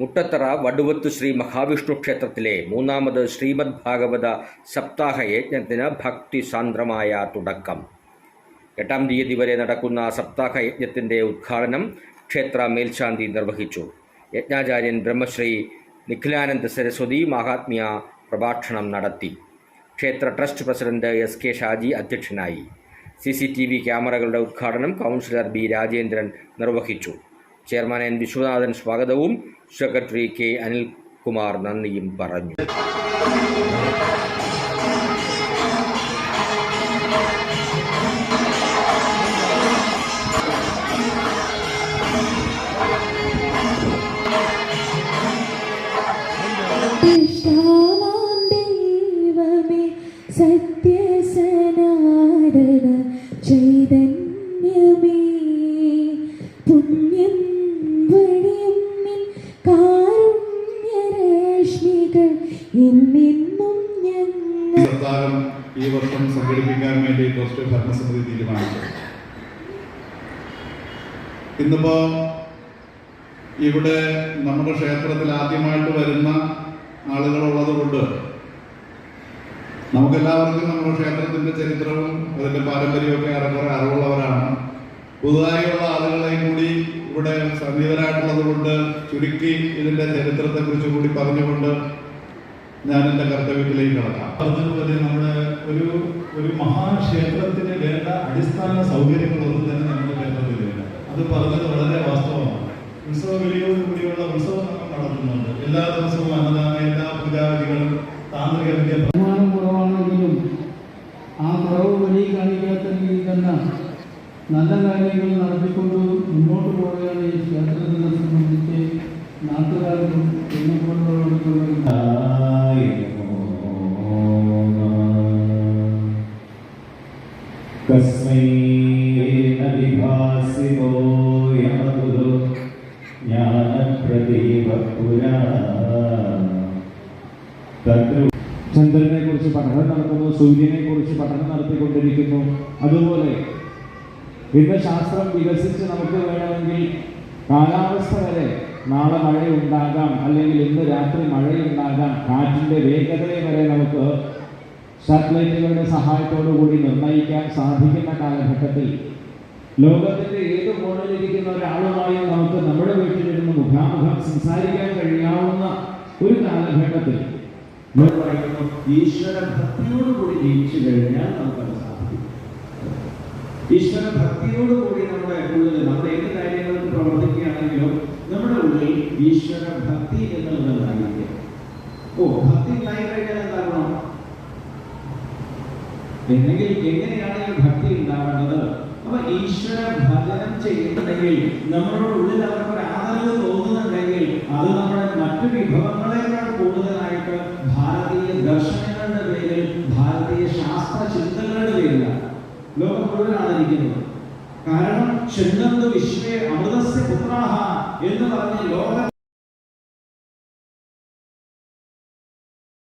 മുട്ടത്തറ വടുവത്ത് ശ്രീ മഹാവിഷ്ണു ക്ഷേത്രത്തിലെ മൂന്നാമത് ശ്രീമദ് ഭാഗവത സപ്താഹ യജ്ഞത്തിന് ഭക്തി സാന്ദ്രമായ തുടക്കം. എട്ടാം തീയതി വരെ നടക്കുന്ന സപ്താഹ യജ്ഞത്തിന്റെ ഉദ്ഘാടനം ക്ഷേത്ര മേൽശാന്തി നിർവഹിച്ചു. യജ്ഞാചാര്യൻ ബ്രഹ്മശ്രീ നിഖിലാനന്ദ സരസ്വതി മഹാത്മ്യ പ്രഭാഷണം നടത്തി. ക്ഷേത്ര trust president S K Shaji അധ്യക്ഷനായി. സി സി ടി വി ക്യാമറകളുടെ ഉദ്ഘാടനം കൗൺസിലർ ബി രാജേന്ദ്രൻ നിർവഹിച്ചു. ചെയർമാൻ എൻ വിശ്വനാഥൻ സ്വാഗതവും. സെക്രട്ടറി കെ അനിൽകുമാർ നന്ദിയും പറഞ്ഞു. ഈ വർഷം സംഘടിപ്പിക്കാൻ വേണ്ടി ട്രസ്റ്റ് ഭരണസമിതി തീരുമാനിച്ചു. ഇന്നിപ്പോ ഇവിടെ നമ്മുടെ ക്ഷേത്രത്തിൽ ആദ്യമായിട്ട് വരുന്ന ആളുകളുള്ളത് കൊണ്ട് നമുക്കെല്ലാവർക്കും നമ്മുടെ ക്ഷേത്രത്തിന്റെ ചരിത്രവും അതിന്റെ പാരമ്പര്യമൊക്കെ ഏറെക്കുറെ അറിവുള്ളവരാണ്. പുതുതായുള്ള ആളുകളെയും കൂടി ഇവിടെ സന്നിഹിതരായിട്ടുള്ളത് കൊണ്ട് ചുരുക്കി ഇതിന്റെ ചരിത്രത്തെ കുറിച്ച് കൂടി പറഞ്ഞുകൊണ്ട് ഞാൻ എന്റെ കർത്തവ്യത്തിലേക്ക് കടക്കാം. പറഞ്ഞതുപോലെ നമ്മുടെ ഒരു ഒരു മഹാക്ഷേത്രത്തിന് വേണ്ട അടിസ്ഥാന സൗകര്യങ്ങളൊന്നും തന്നെ നമ്മുടെ ക്ഷേത്രത്തിലില്ല അത് പറഞ്ഞത് വളരെ വാസ്തവമാണ്. ഉത്സവ വിളിയോട് കൂടിയുള്ള ഉത്സവം നമ്മൾ നടത്തുന്നുണ്ട്. എല്ലാ ദിവസവും അന്നദാന എല്ലാ പൂജാവിധികളും താന്ത്രിക വിദ്യ വരുമാനം കുറവാണെങ്കിലും ആ കുറവ് വലിയ കാണിക്കാത്ത രീതിയിൽ തന്നെ നല്ല കാര്യങ്ങൾ നടത്തിക്കൊണ്ട് മുന്നോട്ട് പോവുകയാണ് ഈ ക്ഷേത്രത്തിനെ സംബന്ധിച്ച് നാട്ടുകാർക്കും എന്നെക്കൊണ്ടുള്ള ചന്ദ്രനെ കുറിച്ച് പഠനം നടത്തുന്നു സൂര്യനെ കുറിച്ച് പഠനം നടത്തിക്കൊണ്ടിരിക്കുന്നു. അതുപോലെ ഇന്ന് ശാസ്ത്രം വികസിച്ച് നമുക്ക് വേണമെങ്കിൽ കാലാവസ്ഥ വരെ നാളെ മഴയുണ്ടാകാം അല്ലെങ്കിൽ ഇന്ന് രാത്രി മഴയുണ്ടാകാം. കാറ്റിന്റെ വേഗതയെ വരെ നമുക്ക് സാറ്റലൈറ്റുകളുടെ സഹായത്തോടു കൂടി നിർണയിക്കാൻ സാധിക്കുന്ന കാലഘട്ടത്തിൽ ലോകത്തിന്റെ ഏത് കോണിലിരിക്കുന്ന ഒരാളുമായും നമുക്ക് നമ്മുടെ വീട്ടിലിരുന്ന് മുഖാമുഖം സംസാരിക്കാൻ കഴിയാവുന്ന ഒരു കാലഘട്ടത്തിൽ പറയുന്നു ഈശ്വര ഭക്തിയോടുകൂടി ജീവിച്ചു കഴിഞ്ഞാൽ നമുക്കത് സാധിക്കും. ഈശ്വര ഭക്തിയോടുകൂടി നമ്മുടെ ഉള്ളിൽ നമ്മുടെ ഏത് കാര്യങ്ങൾക്ക് പ്രവർത്തിക്കുകയാണെങ്കിലും നമ്മുടെ ഉള്ളിൽ ഈശ്വര ഭക്തി എന്നുള്ളതായിരിക്കും. ഓ ഭക്തി ഉണ്ടായി കഴിഞ്ഞാൽ എന്താകണം എന്നെങ്കിൽ എങ്ങനെയാണ് ഈ ഭക്തി ഉണ്ടാവേണ്ടത്? അപ്പൊ ഈശ്വര ഭജനം ചെയ്യുന്നുണ്ടെങ്കിൽ നമ്മുടെ ഉള്ളിൽ അവർക്ക് ഒരു ആദരവ് തോന്നുന്നുണ്ടെങ്കിൽ അത് മറ്റു വിഭവങ്ങളെക്കാൾ കൂടുതലായിട്ട് ഭാരതീയ ദർശനങ്ങളുടെ പേരിൽ ഭാരതീയ ശാസ്ത്ര ചിന്തകളുടെ പേരിലാണ്. ലോകം മുഴുവൻ ആദരിക്കുന്നത് കാരണം ചെന്നത് വിശ്വേ അമൃതസ്യ പുത്രാഹ എന്ന് പറഞ്ഞ്